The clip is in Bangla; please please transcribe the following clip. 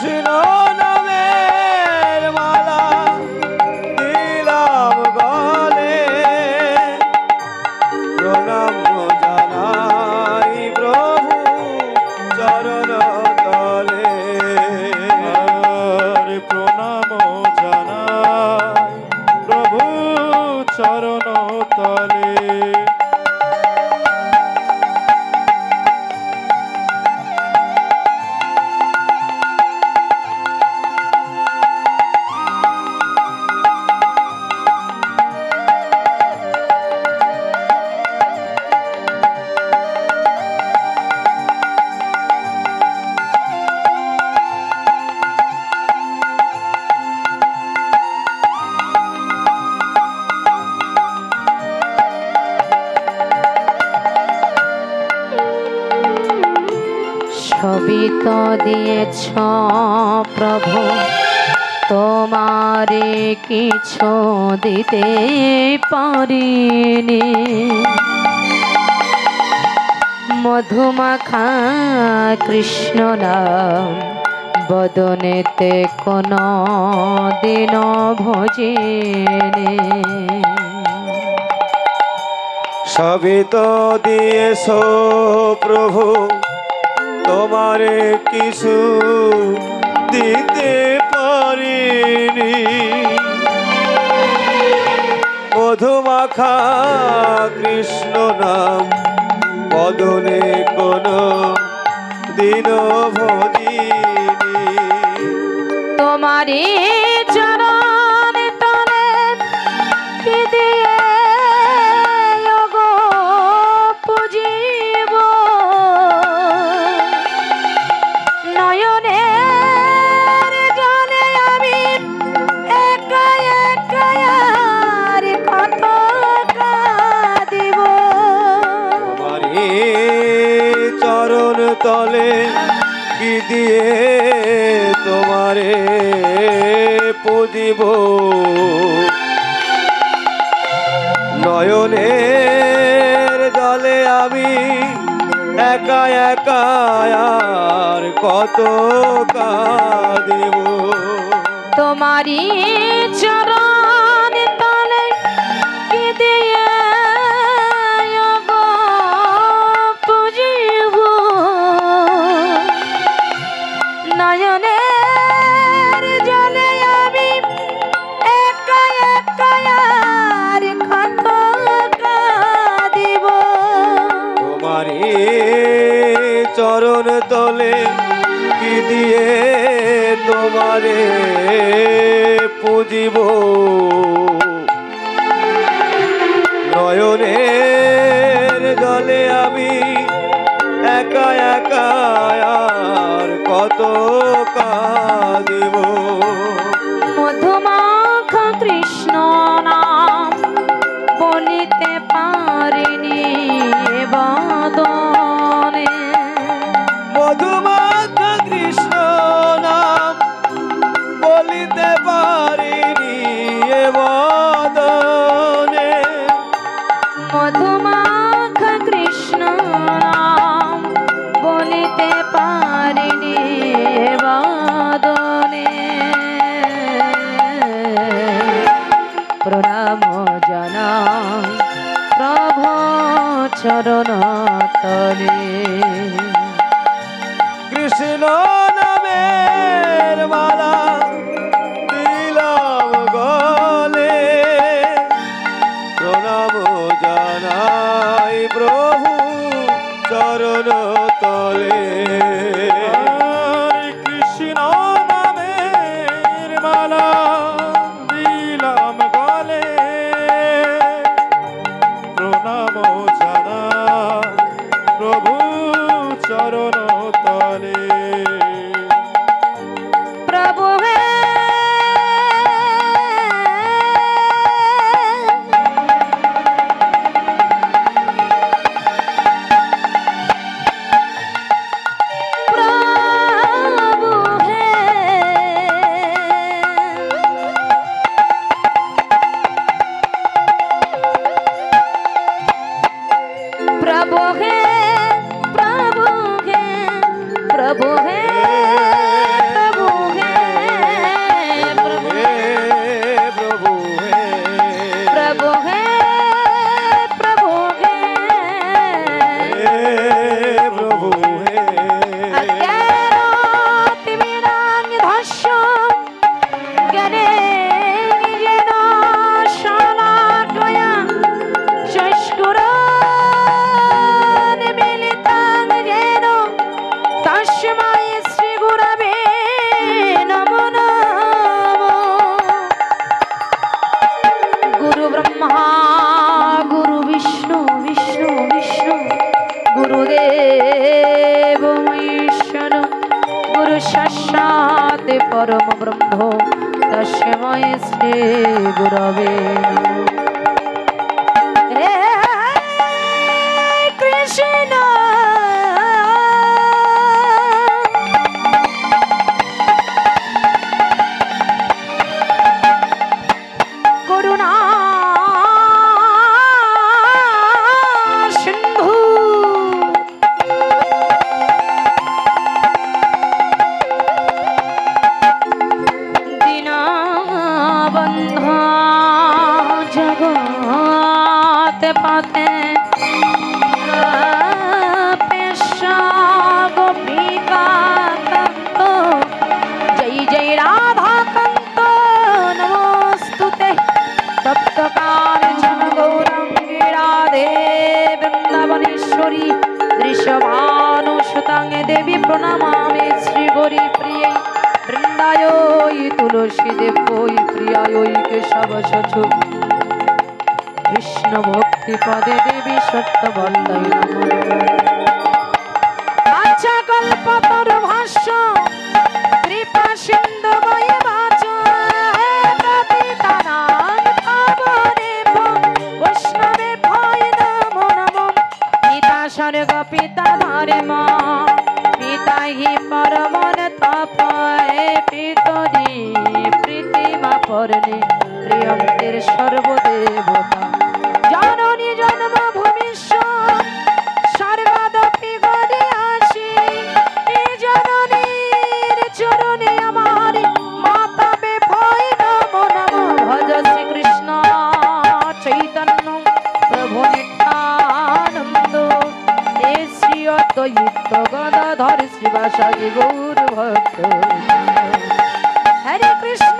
কৃষ্ণ সবই তো দিয়েছ প্রভু। তোমারে কিছু দিতে পারিনি। মধুমাখা কৃষ্ণ নাম বদনেতে কোন দিন ভজিনি। সবই তো দিয়েছ প্রভু। তোমারে কিছু দিতে পারিনি। মধুমাখা কৃষ্ণ নাম বদনে কোন দিন ভদিনী তোমারি তলে কি দিয়ে তোমারে পুজিব নয়নের জলে আমি একা একা আর কত কাঁদিব? তোমারি চরণ চরণ তলে কি দিয়ে তোমারে পুজিব? নয়নের জলে আমি একা একা আর কত কাঁদিব? মধুমাখ কৃষ্ণ নাম বলিতে পারিনি বদনে। চরণ তলে পুরুষাতে পরম ব্রহ্ম পেশা গোপিকান্ত। জয় জয় রাধা কান্ত নমস্তুতে তপ্তকাঞ্চন গৌরাঙ্গী রাধে বৃন্দাবনেশ্বরী। ঋষভানুসুতাঙ্গে দেবী প্রণমামে শ্রী গৌরী প্রিয়ে। বৃন্দায় তুলসী দেবই প্রিয়ায় কেশব সচু কৃষ্ণ ভক্তি পদে দেবী সত্যবল্লয় নমঃ। আচ্ছা কল্পতর ভাষ্য, কৃপা সিন্ধু বয়ে বাচ স্বর্গ, পিতা ধর্ম পিতা হি পরমন তপয়ে পিতরি প্রীতিমা প্রিয়ন্তের সর্বদেবতা। শ্রী অদ্বৈত গদাধর শিবাসাদি গৌর ভক্ত। হরে কৃষ্ণ।